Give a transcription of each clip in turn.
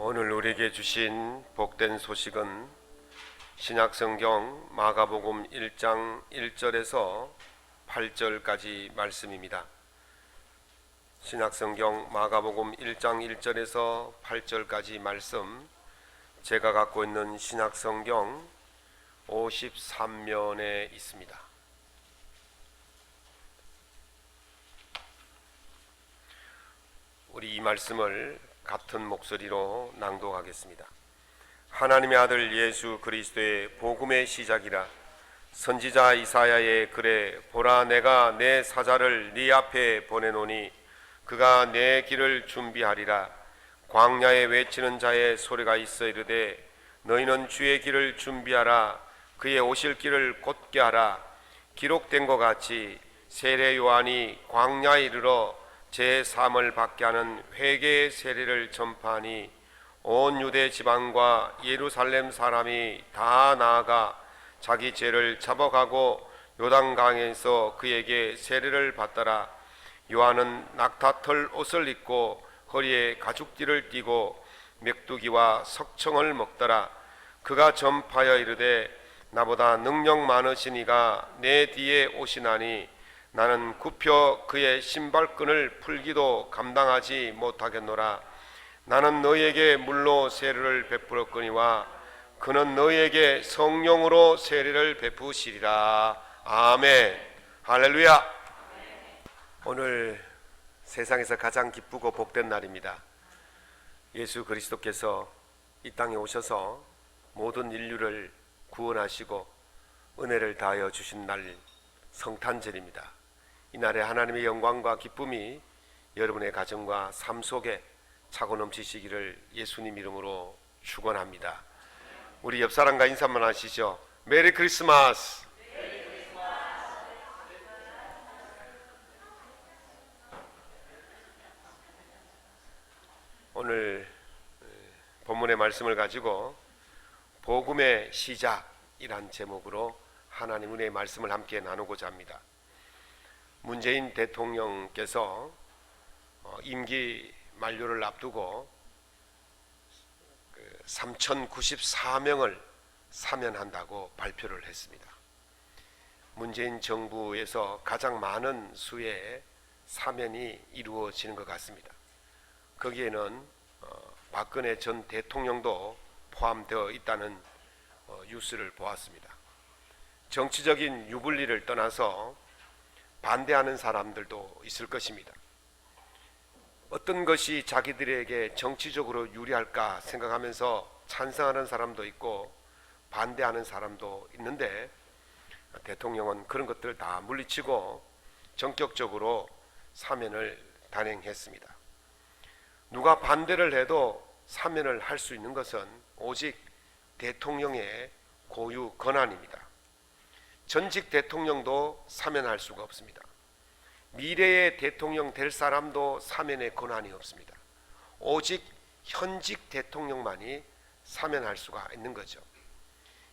오늘 우리에게 주신 복된 소식은 신약성경 마가복음 1장 1절에서 8절까지 말씀입니다. 신약성경 마가복음 1장 1절에서 8절까지 말씀 제가 갖고 있는 신약성경 53면에 있습니다. 우리 이 말씀을 같은 목소리로 낭독하겠습니다. 하나님의 아들 예수 그리스도의 복음의 시작이라. 선지자 이사야의 글에 보라 내가 내 사자를 네 앞에 보내노니 그가 내 길을 준비하리라. 광야에 외치는 자의 소리가 있어 이르되 너희는 주의 길을 준비하라. 그의 오실 길을 곧게 하라. 기록된 것 같이 세례 요한이 광야에 이르러 제 삶을 받게 하는 회개의 세례를 전파하니 온 유대 지방과 예루살렘 사람이 다 나아가 자기 죄를 잡아가고 요단강에서 그에게 세례를 받더라. 요한은 낙타털 옷을 입고 허리에 가죽띠를 띠고 맥두기와 석청을 먹더라. 그가 전파하여 이르되 나보다 능력 많으시니가 내 뒤에 오시나니 나는 굽혀 그의 신발끈을 풀기도 감당하지 못하겠노라. 나는 너희에게 물로 세례를 베풀었거니와 그는 너희에게 성령으로 세례를 베푸시리라. 아멘. 할렐루야. 오늘 세상에서 가장 기쁘고 복된 날입니다. 예수 그리스도께서 이 땅에 오셔서 모든 인류를 구원하시고 은혜를 다하여 주신 날 성탄절입니다. 이날에 하나님의 영광과 기쁨이 여러분의 가정과 삶 속에 차고 넘치시기를 예수님 이름으로 축원합니다. 우리 옆 사람과 인사만 하시죠. 메리 크리스마스. 오늘 본문의 말씀을 가지고 복음의 시작이란 제목으로 하나님 은혜의 말씀을 함께 나누고자 합니다. 문재인 대통령께서 어, 임기 만료를 앞두고 3,094명을 사면한다고 발표를 했습니다. 문재인 정부에서 가장 많은 수의 사면이 이루어지는 것 같습니다. 거기에는 어, 박근혜 전 대통령도 포함되어 있다는 어, 뉴스를 보았습니다. 정치적인 유불리를 떠나서 반대하는 사람들도 있을 것입니다. 어떤 것이 자기들에게 정치적으로 유리할까 생각하면서 찬성하는 사람도 있고 반대하는 사람도 있는데 대통령은 그런 것들을 다 물리치고 전격적으로 사면을 단행했습니다. 누가 반대를 해도 사면을 할 수 있는 것은 오직 대통령의 고유 권한입니다. 전직 대통령도 사면할 수가 없습니다. 미래의 대통령 될 사람도 사면의 권한이 없습니다. 오직 현직 대통령만이 사면할 수가 있는 거죠.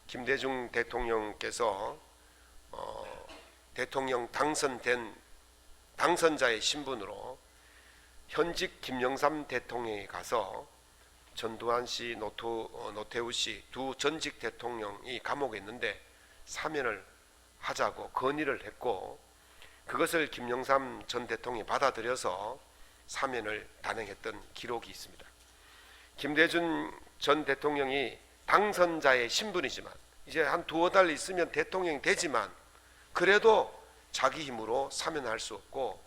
김대중 대통령께서 어, 대통령 당선된 당선자의 신분으로 현직 김영삼 대통령이 가서 전두환 씨, 어, 노태우 씨 두 전직 대통령이 감옥에 있는데 사면을 하자고 건의를 했고 그것을 김영삼 전 대통령이 받아들여서 사면을 단행했던 기록이 있습니다. 김대중 전 대통령이 당선자의 신분이지만 이제 한 두어 달 있으면 대통령이 되지만 그래도 자기 힘으로 사면할 수 없고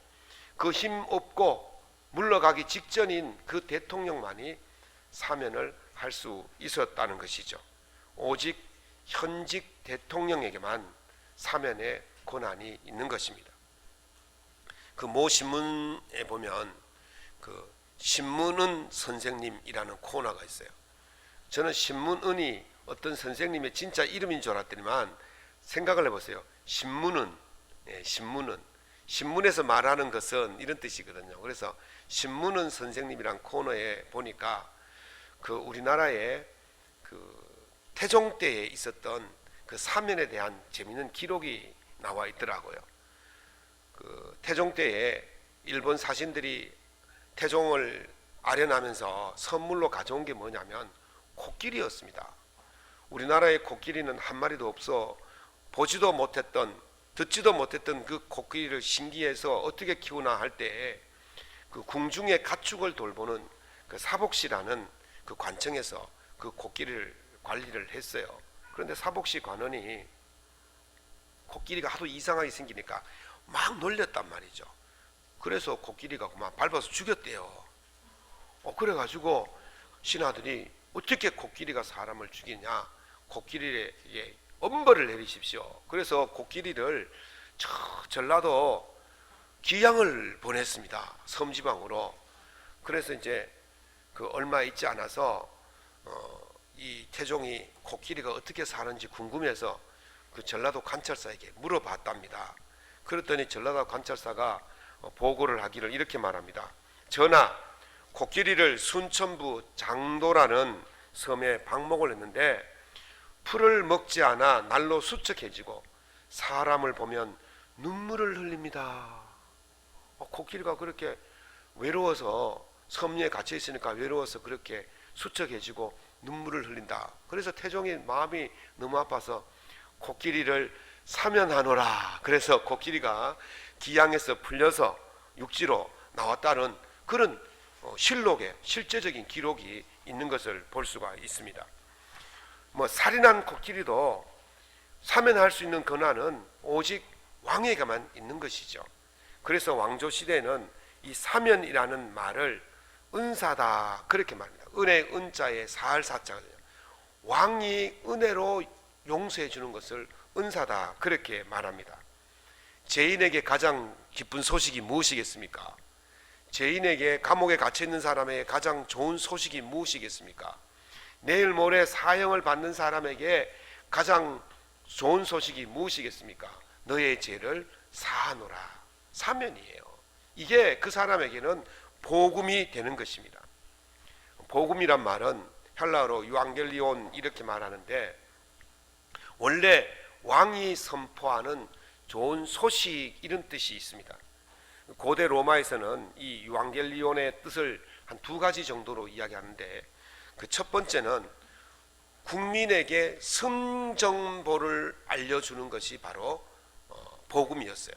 그 힘 없고 물러가기 직전인 그 대통령만이 사면을 할 수 있었다는 것이죠. 오직 현직 대통령에게만 사면의 권한이 있는 것입니다. 그 모 신문에 보면 그 신문은 선생님이라는 코너가 있어요. 저는 신문은이 어떤 선생님의 진짜 이름인 줄 알았더니만 생각을 해보세요. 신문은 예, 신문은 신문에서 말하는 것은 이런 뜻이거든요. 그래서 신문은 선생님이란 코너에 보니까 그 우리나라의 그 태종 때에 있었던 그 사면에 대한 재미있는 기록이 나와 있더라고요. 그 태종 때에 일본 사신들이 태종을 아련하면서 선물로 가져온 게 뭐냐면 코끼리였습니다. 우리나라의 코끼리는 한 마리도 없어 보지도 못했던 듣지도 못했던 그 코끼리를 신기해서 어떻게 키우나 할때그 궁중의 가축을 돌보는 그 사복시라는 그 관청에서 그 코끼리를 관리를 했어요. 그런데 사복시 관원이 코끼리가 하도 이상하게 생기니까 막 놀렸단 말이죠. 그래서 코끼리가 그만 밟아서 죽였대요. 어, 그래가지고 신하들이 어떻게 코끼리가 사람을 죽이냐? 코끼리에게 엄벌을 내리십시오. 그래서 코끼리를 저 전라도 기양을 보냈습니다. 섬지방으로. 그래서 이제 그 얼마 있지 않아서 어, 이 태종이 코끼리가 어떻게 사는지 궁금해서 그 전라도 관찰사에게 물어봤답니다. 그랬더니 전라도 관찰사가 어, 보고를 하기를 이렇게 말합니다. 전하, 코끼리를 순천부 장도라는 섬에 방목을 했는데 풀을 먹지 않아 날로 수척해지고 사람을 보면 눈물을 흘립니다. 어, 코끼리가 그렇게 외로워서 섬리에 갇혀 있으니까 외로워서 그렇게 수척해지고 눈물을 흘린다. 그래서 태종이 마음이 너무 아파서 코끼리를 사면하노라. 그래서 코끼리가 기양에서 풀려서 육지로 나왔다는 그런 어, 실록에 실제적인 기록이 있는 것을 볼 수가 있습니다. 뭐 살인한 코끼리도 사면할 수 있는 권한은 오직 왕에게만 있는 것이죠. 그래서 왕조 시대에는 이 사면이라는 말을 은사다 그렇게 말합니다. 은혜 은자에 사할 사자가 돼요. 왕이 은혜로 용서해 주는 것을 은사다 그렇게 말합니다. 죄인에게 가장 기쁜 소식이 무엇이겠습니까? 죄인에게 감옥에 갇혀 있는 사람에게 가장 좋은 소식이 무엇이겠습니까? 내일 모레 사형을 받는 사람에게 가장 좋은 소식이 무엇이겠습니까? 너의 죄를 사하노라. 사면이에요. 이게 그 사람에게는 복음이 되는 것입니다. 복음이란 말은 헬라어로 유앙겔리온 이렇게 말하는데 원래 왕이 선포하는 좋은 소식 이런 뜻이 있습니다. 고대 로마에서는 이 유앙겔리온의 뜻을 한 두 가지 정도로 이야기하는데 그 첫 번째는 국민에게 승정보를 알려주는 것이 바로 어, 복음이었어요.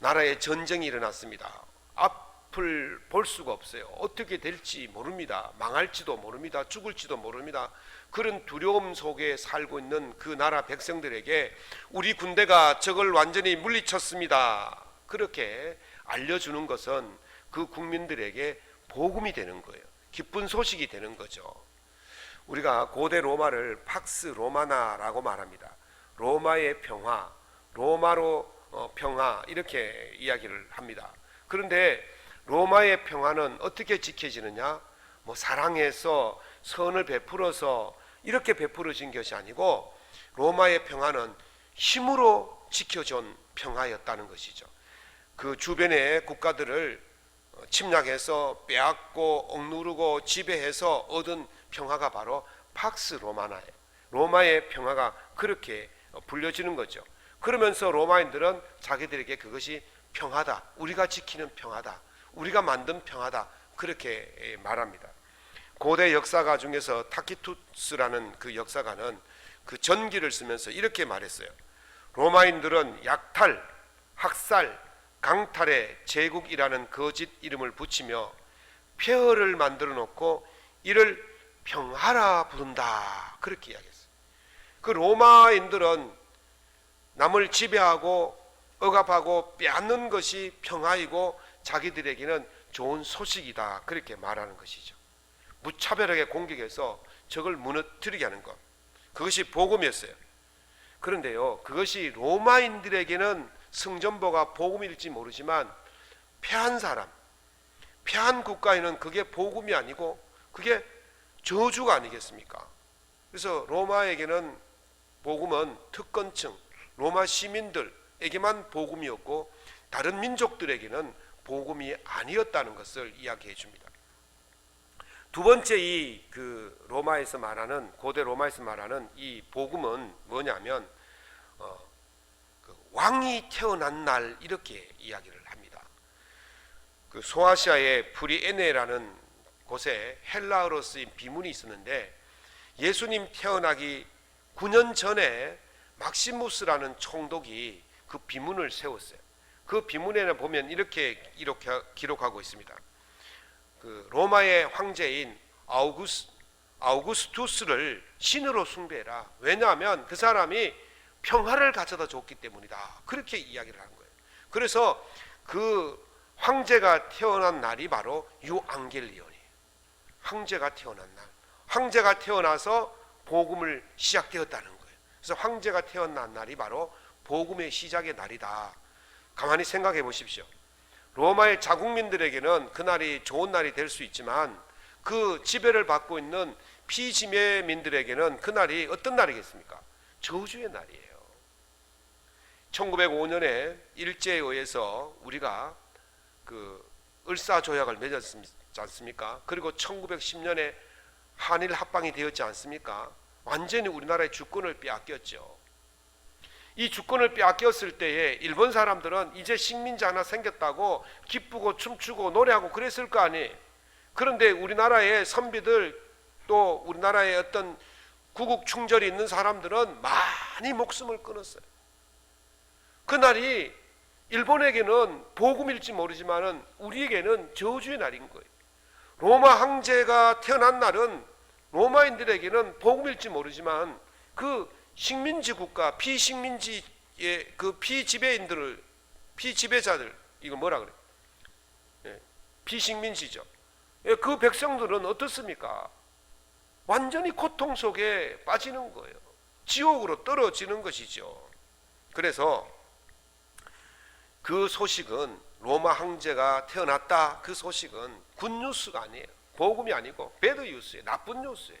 나라에 전쟁이 일어났습니다. 앞 을 볼 수가 없어요. 어떻게 될지 모릅니다. 망할지도 모릅니다. 죽을지도 모릅니다. 그런 두려움 속에 살고 있는 그 나라 백성들에게 우리 군대가 적을 완전히 물리쳤습니다. 그렇게 알려주는 것은 그 국민들에게 복음이 되는 거예요. 기쁜 소식이 되는 거죠. 우리가 고대 로마를 팍스 로마나라고 말합니다. 로마의 평화, 로마로 어, 평화 이렇게 이야기를 합니다. 그런데 로마의 평화는 어떻게 지켜지느냐? 뭐 사랑해서 선을 베풀어서 이렇게 베풀어진 것이 아니고 로마의 평화는 힘으로 지켜준 평화였다는 것이죠. 그 주변의 국가들을 어, 침략해서 빼앗고 억누르고 지배해서 얻은 평화가 바로 팍스 로마나예요. 로마의 평화가 그렇게 어, 불려지는 거죠. 그러면서 로마인들은 자기들에게 그것이 평화다. 우리가 지키는 평화다. 우리가 만든 평화다. 그렇게 말합니다. 고대 역사가 중에서 타키투스라는 그 역사가는 그 전기를 쓰면서 이렇게 말했어요. 로마인들은 약탈, 학살, 강탈의 제국이라는 거짓 이름을 붙이며 폐허를 만들어 놓고 이를 평화라 부른다. 그렇게 이야기했어요. 그 로마인들은 남을 지배하고 억압하고 빼앗는 것이 평화이고 자기들에게는 좋은 소식이다. 그렇게 말하는 것이죠. 무차별하게 공격해서 적을 무너뜨리게 하는 것. 그것이 복음이었어요. 그런데요, 그것이 로마인들에게는 승전보가 복음일지 모르지만 패한 사람, 패한 국가에는 그게 복음이 아니고 그게 저주가 아니겠습니까? 그래서 로마에게는 복음은 특권층, 로마 시민들에게만 복음이었고 다른 민족들에게는 복음이 아니었다는 것을 이야기해 줍니다. 두 번째 이 그 로마에서 말하는 고대 로마에서 말하는 이 복음은 뭐냐면 어, 그 왕이 태어난 날 이렇게 이야기를 합니다. 그 소아시아의 브리에네라는 곳에 헬라어로 쓰인 비문이 있었는데 예수님 태어나기 9년 전에 막시무스라는 총독이 그 비문을 세웠어요. 그 비문에는 보면 이렇게 이렇게 기록하고 있습니다. 그 로마의 황제인 아우구스 아우구스투스를 신으로 숭배해라. 왜냐하면 그 사람이 평화를 가져다 줬기 때문이다. 그렇게 이야기를 한 거예요. 그래서 그 황제가 태어난 날이 바로 유앙겔리온이에요. 황제가 태어난 날. 황제가 태어나서 복음을 시작되었다는 거예요. 그래서 황제가 태어난 날이 바로 복음의 시작의 날이다. 가만히 생각해 보십시오. 로마의 자국민들에게는 그날이 좋은 날이 될 수 있지만 그 지배를 받고 있는 피지배민들에게는 그날이 어떤 날이겠습니까? 저주의 날이에요. 1905년에 일제에 의해서 우리가 그 을사 조약을 맺었지 않습니까? 그리고 1910년에 한일 합방이 되었지 않습니까? 완전히 우리나라의 주권을 빼앗겼죠. 이 주권을 빼앗겼을 때에 일본 사람들은 이제 식민지 하나 생겼다고 기쁘고 춤추고 노래하고 그랬을 거 아니에요. 그런데 우리나라의 선비들 또 우리나라의 어떤 구국 충절이 있는 사람들은 많이 목숨을 끊었어요. 그날이 일본에게는 복음일지 모르지만은 우리에게는 저주의 날인 거예요. 로마 황제가 태어난 날은 로마인들에게는 복음일지 모르지만 그 식민지 국가 피식민지의 그 피지배인들을 피지배자들 이거 뭐라 그래? 예, 피식민지죠. 예, 그 백성들은 어떻습니까? 완전히 고통 속에 빠지는 거예요. 지옥으로 떨어지는 것이죠. 그래서 그 소식은 로마 황제가 태어났다. 그 소식은 굿뉴스가 아니에요. 복음이 아니고 배드 뉴스예요. 나쁜 뉴스예요.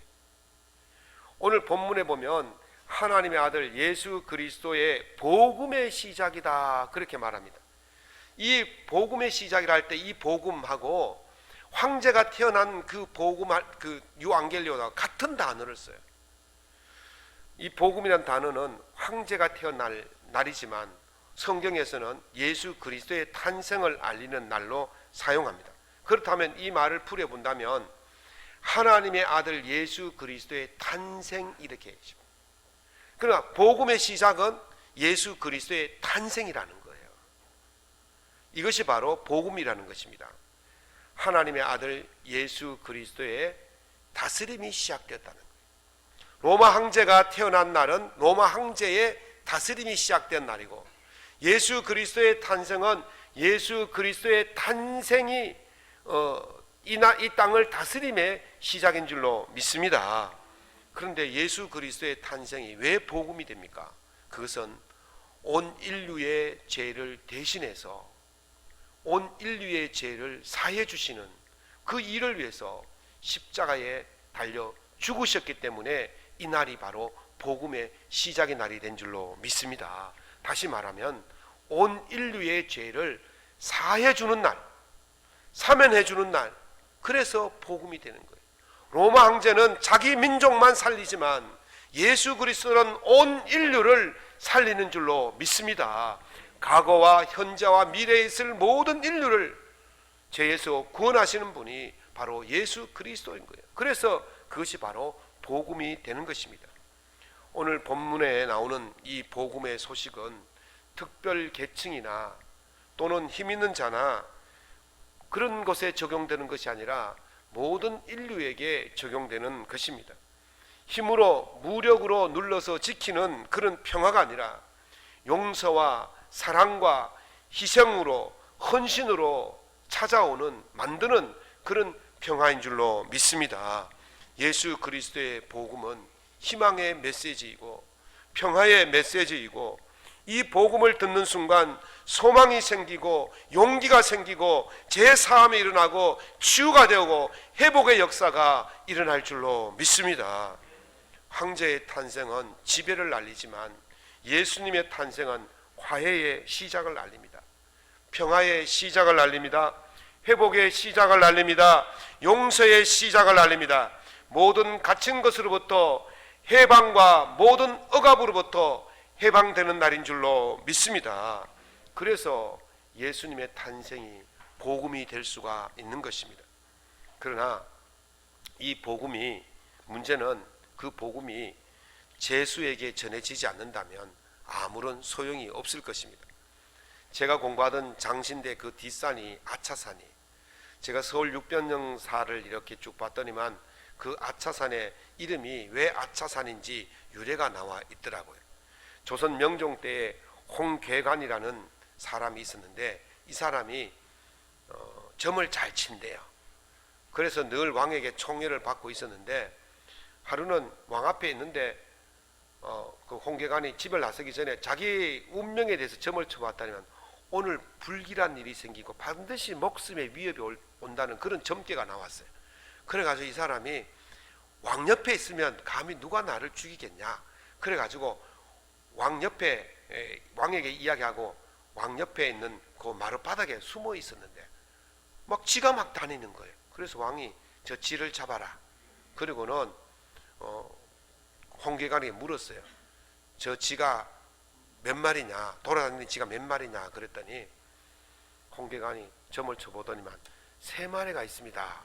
오늘 본문에 보면 하나님의 아들 예수 그리스도의 복음의 시작이다. 그렇게 말합니다. 이 복음의 시작이라 할 때 이 복음하고 황제가 태어난 그 복음 그 유앙겔리오와 같은 단어를 써요. 이 복음이란 단어는 황제가 태어날 날이지만 성경에서는 예수 그리스도의 탄생을 알리는 날로 사용합니다. 그렇다면 이 말을 풀어 본다면 하나님의 아들 예수 그리스도의 탄생 이렇게 해집니다. 그러나 복음의 시작은 예수 그리스도의 탄생이라는 거예요. 이것이 바로 복음이라는 것입니다. 하나님의 아들 예수 그리스도의 다스림이 시작되었다는 거예요. 로마 황제가 태어난 날은 로마 황제의 다스림이 시작된 날이고 예수 그리스도의 탄생은 예수 그리스도의 탄생이 어, 이, 나, 이 땅을 다스림의 시작인 줄로 믿습니다. 그런데 예수 그리스도의 탄생이 왜 복음이 됩니까? 그것은 온 인류의 죄를 대신해서 온 인류의 죄를 사해 주시는 그 일을 위해서 십자가에 달려 죽으셨기 때문에 이 날이 바로 복음의 시작의 날이 된 줄로 믿습니다. 다시 말하면 온 인류의 죄를 사해 주는 날, 사면해 주는 날. 그래서 복음이 되는 거예요. 로마 황제는 자기 민족만 살리지만 예수 그리스도는 온 인류를 살리는 줄로 믿습니다. 과거와 현재와 미래에 있을 모든 인류를 죄에서 구원하시는 분이 바로 예수 그리스도인 거예요. 그래서 그것이 바로 복음이 되는 것입니다. 오늘 본문에 나오는 이 복음의 소식은 특별 계층이나 또는 힘 있는 자나 그런 것에 적용되는 것이 아니라 모든 인류에게 적용되는 것입니다. 힘으로 무력으로 눌러서 지키는 그런 평화가 아니라 용서와 사랑과 희생으로 헌신으로 찾아오는 만드는 그런 평화인 줄로 믿습니다. 예수 그리스도의 복음은 희망의 메시지이고 평화의 메시지이고 이 복음을 듣는 순간 소망이 생기고 용기가 생기고 재사함이 일어나고 치유가 되고 회복의 역사가 일어날 줄로 믿습니다. 황제의 탄생은 지배를 알리지만 예수님의 탄생은 화해의 시작을 알립니다. 평화의 시작을 알립니다. 회복의 시작을 알립니다. 용서의 시작을 알립니다. 모든 갇힌 것으로부터 해방과 모든 억압으로부터 해방되는 날인 줄로 믿습니다. 그래서 예수님의 탄생이 복음이 될 수가 있는 것입니다. 그러나 이 복음이 문제는 그 복음이 제수에게 전해지지 않는다면 아무런 소용이 없을 것입니다. 제가 공부하던 장신대 그 뒷산이 아차산이 제가 서울 육변영사를 이렇게 쭉 봤더니만 그 아차산의 이름이 왜 아차산인지 유래가 나와 있더라고요. 조선 명종 때에 홍괴관이라는 사람이 있었는데 이 사람이 어, 점을 잘 친대요. 그래서 늘 왕에게 총애를 받고 있었는데 하루는 왕 앞에 있는데 어, 그 홍계관이 집을 나서기 전에 자기 운명에 대해서 점을 쳐봤다면 오늘 불길한 일이 생기고 반드시 목숨에 위협이 올- 온다는 그런 점괘가 나왔어요. 그래가지고 이 사람이 왕 옆에 있으면 감히 누가 나를 죽이겠냐. 그래가지고 왕 옆에 에, 왕에게 이야기하고 왕 옆에 있는 그 마룻바닥에 숨어 있었는데 막 쥐가 막 다니는 거예요. 그래서 왕이 저 쥐를 잡아라. 그리고는 어, 홍계관에게 물었어요. 저 쥐가 몇 마리냐? 돌아다니는 쥐가 몇 마리냐? 그랬더니 홍계관이 점을 쳐보더니만 세 마리가 있습니다.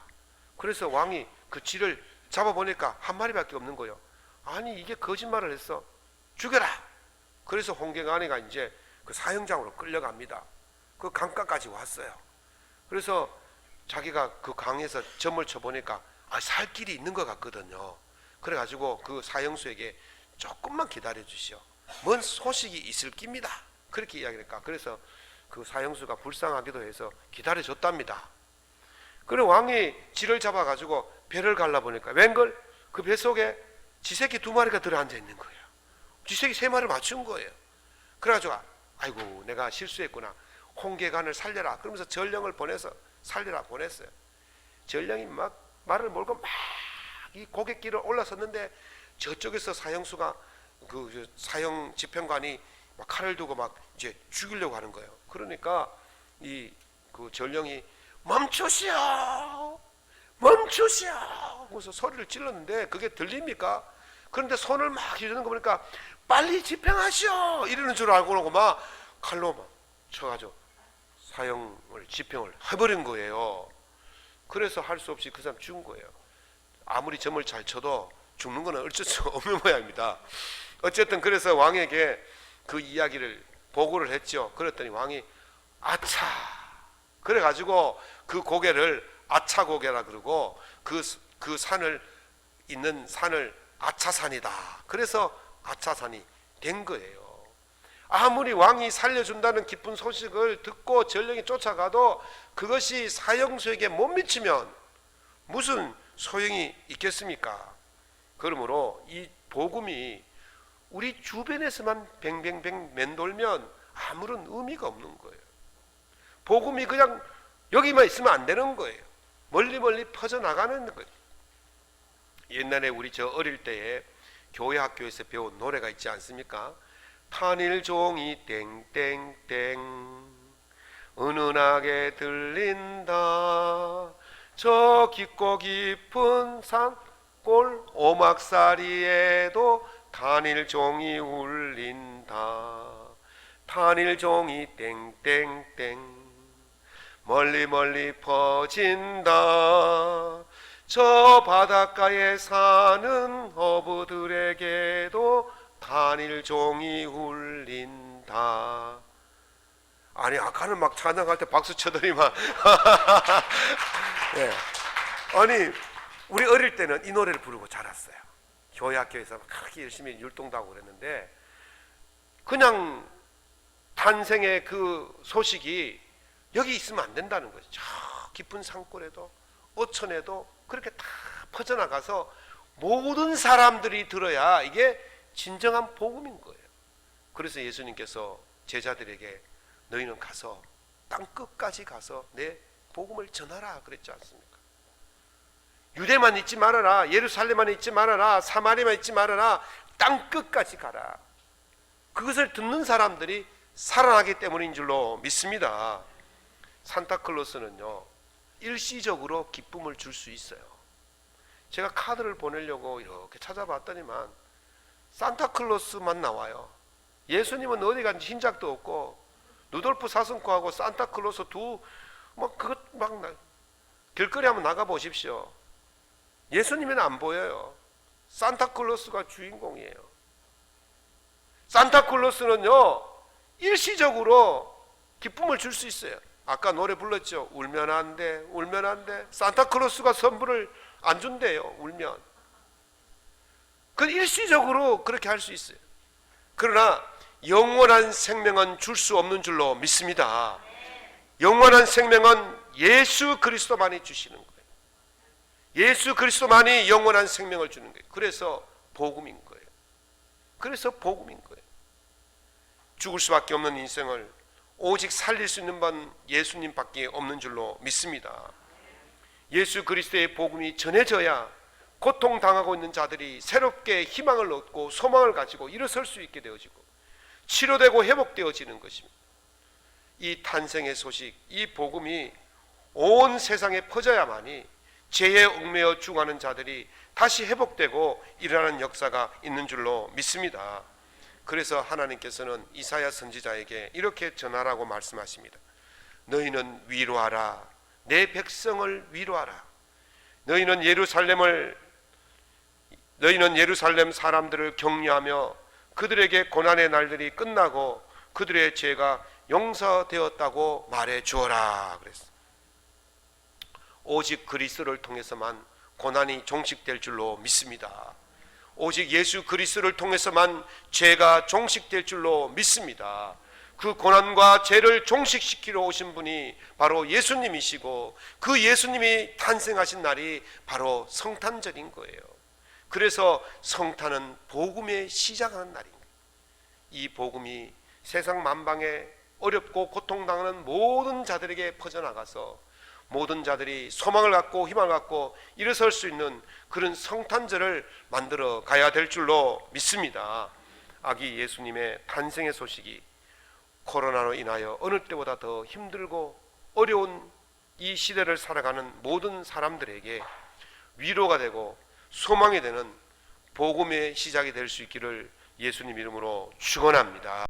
그래서 왕이 그 쥐를 잡아보니까 한 마리밖에 없는 거예요. 아니 이게 거짓말을 했어. 죽여라. 그래서 홍계관이가 이제 그 사형장으로 끌려갑니다. 그 강가까지 왔어요. 그래서 자기가 그 강에서 점을 쳐보니까 아, 살 길이 있는 것 같거든요. 그래가지고 그 사형수에게 조금만 기다려 주시오. 뭔 소식이 있을 깁니다. 그렇게 이야기니까 그래서 그 사형수가 불쌍하기도 해서 기다려 줬답니다. 그래 왕이 쥐를 잡아가지고 배를 갈라 보니까 웬걸 그 배 속에 쥐새끼 두 마리가 들어 앉아 있는 거예요. 쥐새끼 세 마리를 맞춘 거예요. 그래가지고 아이고 내가 실수했구나. 홍계관을 살려라. 그러면서 전령을 보내서 살려라 보냈어요. 전령이 막 말을 몰고 막 이 고갯길을 올라섰는데 저쪽에서 사형수가 그 사형 집행관이 막 칼을 두고 막 이제 죽이려고 하는 거예요. 그러니까 이 그 전령이 멈추시오, 멈추시오. 그래서 소리를 질렀는데 그게 들립니까? 그런데 손을 막 휘두는 거 보니까 빨리 집행하시오 이러는 줄 알고 막 칼로 막 쳐가지고 사형을 집행을 해버린 거예요. 그래서 할 수 없이 그 사람 죽은 거예요. 아무리 점을 잘 쳐도 죽는 거는 어쩔 수 없는 모양입니다. 어쨌든 그래서 왕에게 그 이야기를 보고를 했죠. 그랬더니 왕이 아차 그래 가지고 그 고개를 아차 고개라 그러고 그, 그 산을 있는 산을 아차산이다. 그래서 아차산이 된 거예요. 아무리 왕이 살려준다는 기쁜 소식을 듣고 전령이 쫓아가도 그것이 사형수에게 못 미치면 무슨 소용이 있겠습니까? 그러므로 이 복음이 우리 주변에서만 뱅뱅뱅 맴돌면 아무런 의미가 없는 거예요. 복음이 그냥 여기만 있으면 안 되는 거예요. 멀리 멀리 퍼져 나가는 거예요. 옛날에 우리 저 어릴 때에 교회 학교에서 배운 노래가 있지 않습니까? 탄일종이 땡땡땡. 은은하게 들린다. 저 깊고 깊은 산골 오막살이에도 탄일종이 울린다. 탄일종이 땡땡땡. 멀리 멀리 퍼진다 저 바닷가에 사는 어부들에게도 단일 종이 울린다. 아니 아까는 막 찬양할 때 박수 쳐더니만. 예. 아니 우리 어릴 때는 이 노래를 부르고 자랐어요. 교회 학교에서 막 그렇게 열심히 율동도 하고 그랬는데 그냥 탄생의 그 소식이 여기 있으면 안 된다는 거죠. 저 깊은 산골에도 어촌에도 그렇게 다 퍼져나가서 모든 사람들이 들어야 이게 진정한 복음인 거예요. 그래서 예수님께서 제자들에게 너희는 가서 땅 끝까지 가서 내 복음을 전하라 그랬지 않습니까? 유대만 있지 말아라. 예루살렘만 있지 말아라. 사마리만 있지 말아라. 땅 끝까지 가라. 그것을 듣는 사람들이 살아나기 때문인 줄로 믿습니다. 산타클로스는요. 일시적으로 기쁨을 줄 수 있어요. 제가 카드를 보내려고 이렇게 찾아봤더니만 산타클로스만 나와요. 예수님은 어디 간지 흰작도 없고 누돌프 사슴코하고 산타클로스 두뭐 그것 막 나, 길거리 한번 나가 보십시오. 예수님은 안 보여요. 산타클로스가 주인공이에요. 산타클로스는요 일시적으로 기쁨을 줄 수 있어요. 아까 노래 불렀죠. 울면 안 돼, 울면 안 돼. 산타클로스가 선물을 안 준대요. 울면. 그 일시적으로 그렇게 할 수 있어요. 그러나 영원한 생명은 줄 수 없는 줄로 믿습니다. 영원한 생명은 예수 그리스도만이 주시는 거예요. 예수 그리스도만이 영원한 생명을 주는 거예요. 그래서 복음인 거예요. 그래서 복음인 거예요. 죽을 수밖에 없는 인생을 오직 살릴 수 있는 분 예수님밖에 없는 줄로 믿습니다. 예수 그리스도의 복음이 전해져야 고통 당하고 있는 자들이 새롭게 희망을 얻고 소망을 가지고 일어설 수 있게 되어지고 치료되고 회복되어지는 것입니다. 이 탄생의 소식, 이 복음이 온 세상에 퍼져야만이 죄에 얽매여 죽어가는 자들이 다시 회복되고 일어나는 역사가 있는 줄로 믿습니다. 그래서 하나님께서는 이사야 선지자에게 이렇게 전하라고 말씀하십니다. 너희는 위로하라. 내 백성을 위로하라. 너희는 예루살렘을 너희는 예루살렘 사람들을 격려하며 그들에게 고난의 날들이 끝나고 그들의 죄가 용서되었다고 말해 주어라 그랬어. 오직 그리스도를 통해서만 고난이 종식될 줄로 믿습니다. 오직 예수 그리스도를 통해서만 죄가 종식될 줄로 믿습니다. 그 고난과 죄를 종식시키러 오신 분이 바로 예수님이시고 그 예수님이 탄생하신 날이 바로 성탄절인 거예요. 그래서 성탄은 복음의 시작하는 날입니다. 이 복음이 세상 만방에 어렵고 고통당하는 모든 자들에게 퍼져나가서 모든 자들이 소망을 갖고 희망을 갖고 일어설 수 있는 그런 성탄절을 만들어 가야 될 줄로 믿습니다. 아기 예수님의 탄생의 소식이 코로나로 인하여 어느 때보다 더 힘들고 어려운 이 시대를 살아가는 모든 사람들에게 위로가 되고 소망이 되는 복음의 시작이 될 수 있기를 예수님 이름으로 축원합니다.